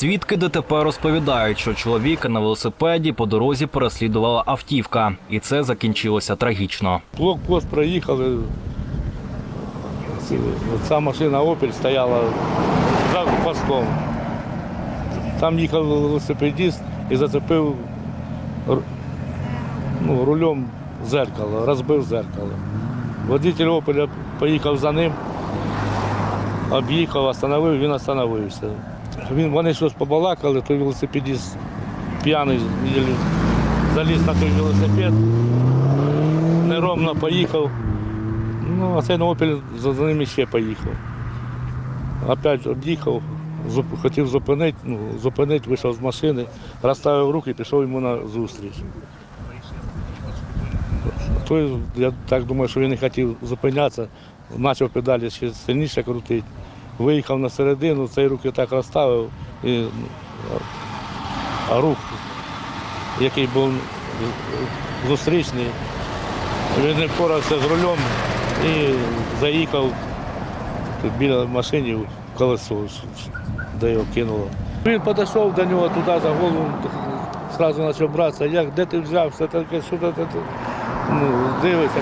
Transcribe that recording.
Свідки ДТП розповідають, що чоловіка на велосипеді по дорозі переслідувала автівка, і це закінчилося трагічно. Блокпост проїхали. Ця машина Опель стояла за постом. Там їхав велосипедист і зацепив ну, рулем зеркало, розбив зеркало. Водитель Опеля поїхав за ним, об'їхав, остановив, він остановився. Він, вони щось побалакали, той велосипедист п'яний заліз на той велосипед неровно поїхав. Ну, а цей на за, ними ще поїхав. Опять об'їхав, зуп- хотів зупинити, ну, зупинити, вийшов з машини, розставив руки і пішов йому на зустріч. Той, я так думаю, що він не хотів зупинятися, почав педалі ще сильніше крутити. Виїхав на середину, цей руки так розставив, і, а рух, який був зустрічний, він не впорався з рулем і заїхав біля машини в колесо, де його кинуло. Він підійшов до нього туди за голову, одразу почав братися, як де ти взявся, таке, що ти, ну, дивиться.